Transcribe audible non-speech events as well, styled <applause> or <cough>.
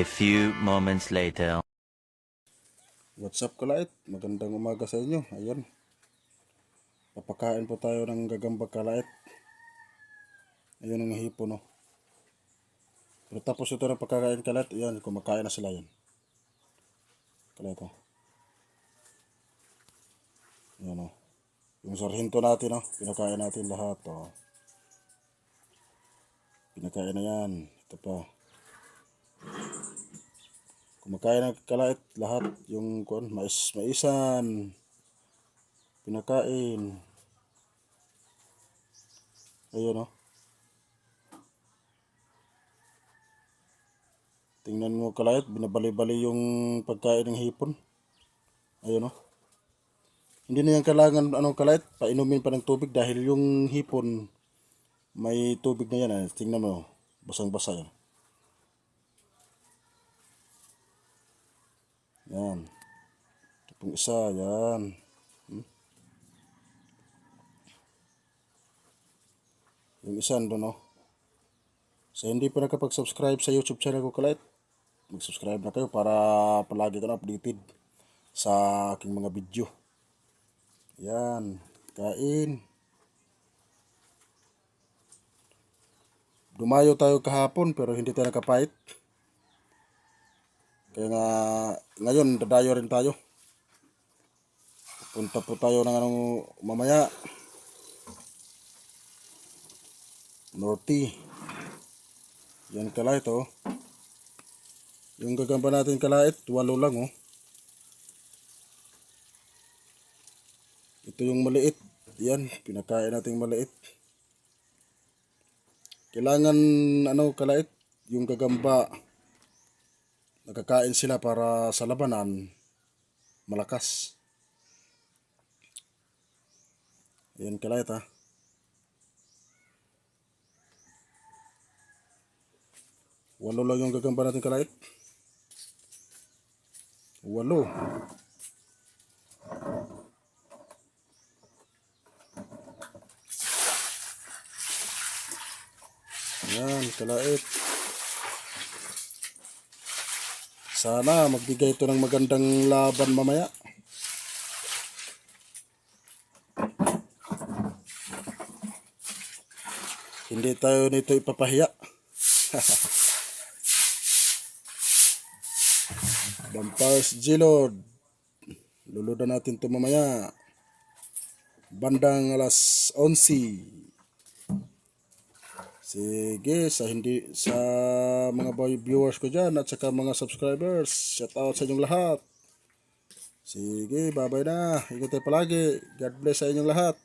few moments later. What's up kalait? Magandang umaga sa inyo. Ayun. Papakain po tayo ng gagambag kalait. Ayun ang hipon no. Pero tapos ito ng pagkakain kalait, ayan, kumakain na sila yan. Kalait oh. Ayan oh. Yung sarhinto natin oh, pinakain natin lahat oh. Pinakain na yan. Ito pa. Kumakain ng kalait lahat yung kuan mais maisan pinakain. Ayun oh. Tingnan mo kalait binabali-bali yung pagkain ng hipon. Ayun oh. Hindi na yan kailangan anong kalait painumin pa ng tubig dahil yung hipon may tubig na yan eh. tingnan mo basang-basa yan Yan. Ito pong isa, yan. Hmm? Yung isa doon, no? So, hindi pa nakapag-subscribe sa YouTube channel ko, Kalit. Mag-subscribe na kayo para palagi ka updated sa aking mga video. Yan. Kain. Dumayo tayo kahapon pero hindi tayo nakapait. Kaya nga, ngayon, dadayo rin tayo. Punta po tayo ng anong mamaya. Norty. Yan kalait oh. Yung gagamba natin kalait, walo lang oh. Ito yung maliit. Yan, pinakain natin maliit. Kailangan ano kalait, yung gagamba Nagkakain sila para sa labanan malakas. Ayan kalait ha. Walo lang yung gagamba natin kalait. Walo. Ayan kalait. Sana magbigay ito ng magandang laban mamaya. Hindi tayo nito ipapahiya. <laughs> Vampires G-Lord. Natin ito mamaya. Bandang alas 11. Sige, sa hindi sa mga boy viewers ko diyan at saka mga subscribers, shout out sa inyong lahat. Sige, bye-bye na. Ingat tayo palagi. God bless sa inyong lahat.